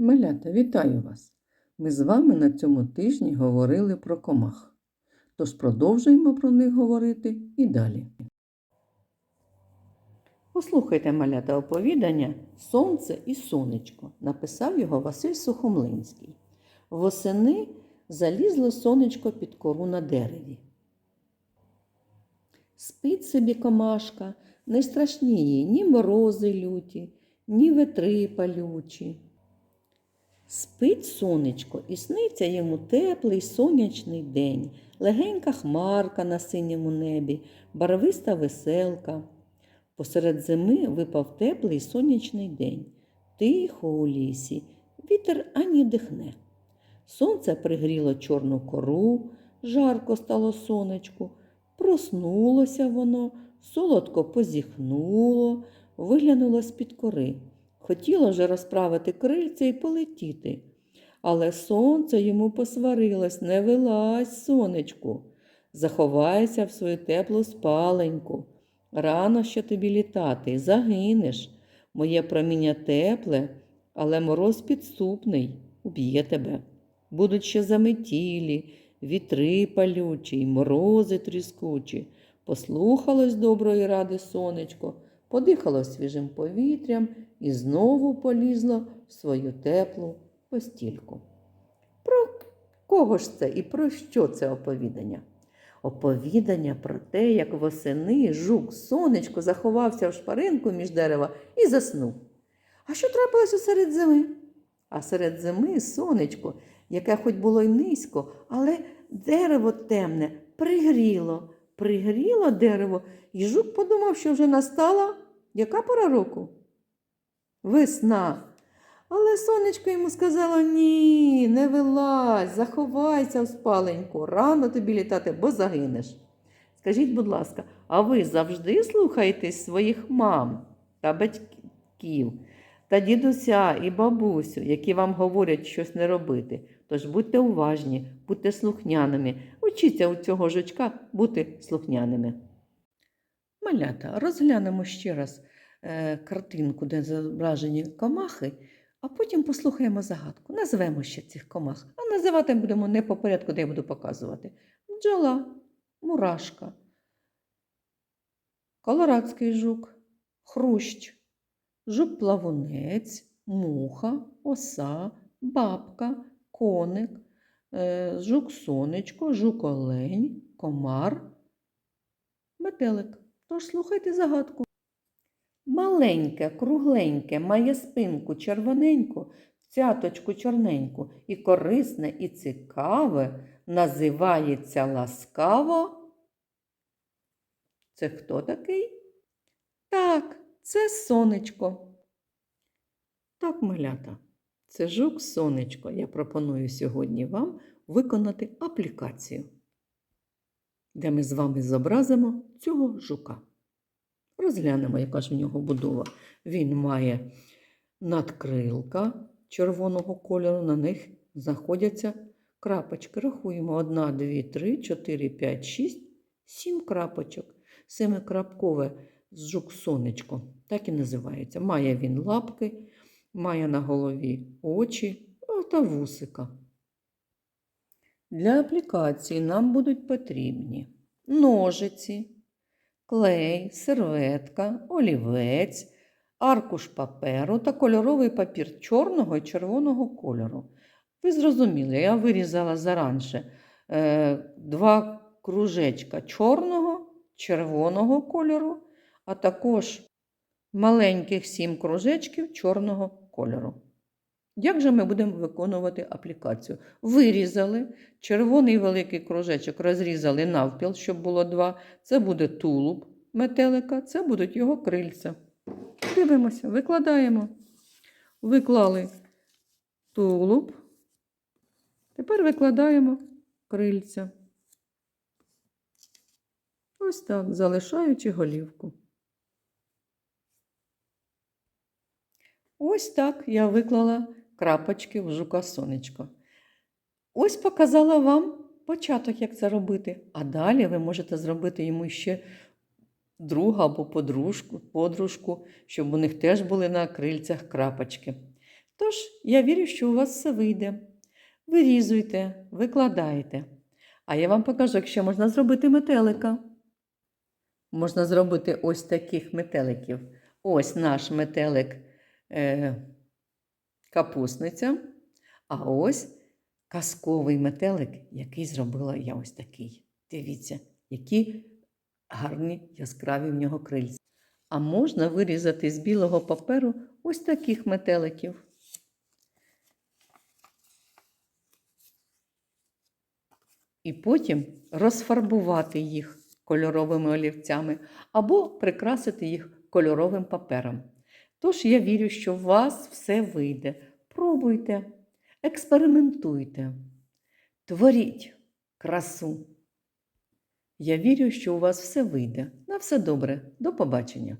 Малята, вітаю вас! Ми з вами на цьому тижні говорили про комах. Тож продовжуємо про них говорити і далі. Послухайте, малята, оповідання Сонце і сонечко. Написав його Василь Сухомлинський. Восени залізло сонечко під кору на дереві. Спить собі комашка, не страшні їй ні морози люті, ні ветри палючі. Спить сонечко, і сниться йому теплий сонячний день, легенька хмарка на синьому небі, барвиста веселка. Посеред зими випав теплий сонячний день. Тихо у лісі, вітер ані дихне. Сонце пригріло чорну кору, жарко стало сонечку. Проснулося воно, солодко позіхнуло, виглянуло з-під кори. Хотіло вже розправити крильця і полетіти. Але сонце йому посварилось, не вилазь, сонечку, заховайся в свою теплу спаленьку. Рано ще тобі літати, загинеш. Моє проміння тепле, але мороз підступний, уб'є тебе. Будуть ще заметілі, вітри палючі, морози тріскучі. Послухалось доброї ради сонечко, подихало свіжим повітрям і знову полізло в свою теплу постільку. Про кого ж це і про що це оповідання? Оповідання про те, як восени жук сонечко заховався в шпаринку між дерева і заснув. А що трапилося серед зими? А серед зими сонечко, яке хоч було й низько, але дерево темне пригріло, пригріло дерево, і жук подумав, що вже настала яка пора року? Весна. Але сонечко йому сказало ні, не вилазь, заховайся в спаленьку, рано тобі літати, бо загинеш. Скажіть, будь ласка, а ви завжди слухаєтесь своїх мам та батьків та дідуся і бабусю, які вам говорять щось не робити? Тож будьте уважні, будьте слухняними, учіться у цього жучка бути слухняними. Малята, розглянемо ще раз картинку, де зображені комахи, а потім послухаємо загадку. Назвемо ще цих комах. А називати будемо не по порядку, де я буду показувати. Бджола, мурашка, колорадський жук, хрущ, жук-плавунець, муха, оса, бабка, коник, е, жук-сонечко, жук-олень, комар, метелик. Тож слухайте загадку. Маленьке, кругленьке, має спинку червоненьку, цяточку чорненьку, і корисне, і цікаве, називається ласкаво. Це хто такий? Так, це сонечко. Так, малята, це жук сонечко. Я пропоную сьогодні вам виконати аплікацію, де ми з вами зобразимо цього жука. Розглянемо, яка ж в нього будова. Він має надкрилка червоного кольору, на них знаходяться крапочки. Рахуємо 1, 2, 3, 4, 5, 6, 7 крапочок. Семикрапкове жук сонечко, так і називається. Має він лапки, має на голові очі та вусика. Для аплікації нам будуть потрібні ножиці клей, серветка, олівець, аркуш паперу та кольоровий папір чорного і червоного кольору. Ви зрозуміли, я вирізала заранше е, два кружечка чорного, червоного кольору, а також маленьких сім кружечків чорного кольору. Як же ми будемо виконувати аплікацію? Вирізали червоний великий кружечок, розрізали навпіл, щоб було два. Це буде тулуб метелика, це будуть його крильця. Дивимося, викладаємо. Виклали тулуб. Тепер викладаємо крильця. Ось так, залишаючи голівку. Ось так я виклала крапочки в жука сонечко. Ось показала вам початок, як це робити. А далі ви можете зробити йому ще друга або подружку, подружку, щоб у них теж були на крильцях крапочки. Тож, я вірю, що у вас все вийде. Вирізуйте, викладаєте. А я вам покажу, якщо можна зробити метелика. Можна зробити ось таких метеликів. Ось наш метелик е, капусниця, а ось казковий метелик, який зробила я ось такий. Дивіться, які гарні яскраві в нього крильця. А можна вирізати з білого паперу ось таких метеликів. І потім розфарбувати їх кольоровими олівцями або прикрасити їх кольоровим папером. Тож я вірю, що у вас все вийде. Пробуйте, експериментуйте, творіть красу. Я вірю, що у вас все вийде. На все добре. До побачення!